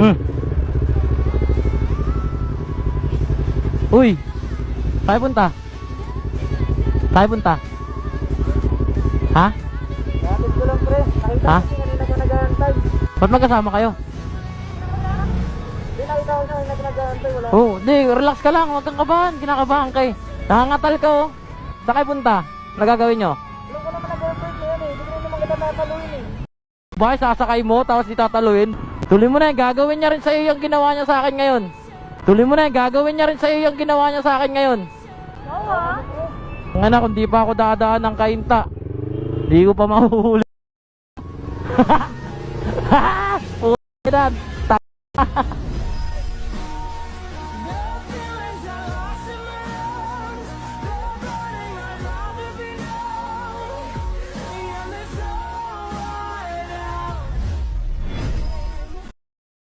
Hmm. Uy. Tayo punta. Tayo punta. Ha? Kapit ko lang, pre. Nakita Ha? ko kanina ka nag-aantay. Ba't magkasama kayo? Hindi nakita ko kanina ka nag-aantay. Wala. Oh, di, relax ka lang, huwag kang kabahan, kinakabahan kay. Nangangatal ka oh. Saan kayo punta? Nagagawin nyo? Alam ko naman nag-aantay ko yan eh. Hindi ko naman kita tataluin eh. Bakit sasakay mo tapos itataluin? Tuloy mo na, gagawin niya rin sa'yo yung ginawa niya sa akin ngayon. Tuloy mo na, gagawin niya rin sa'yo yung ginawa niya sa akin ngayon. Oo ah. Ang anak, kung di pa ako dadaan ng kainta, di ko pa mahuhuli. Puta,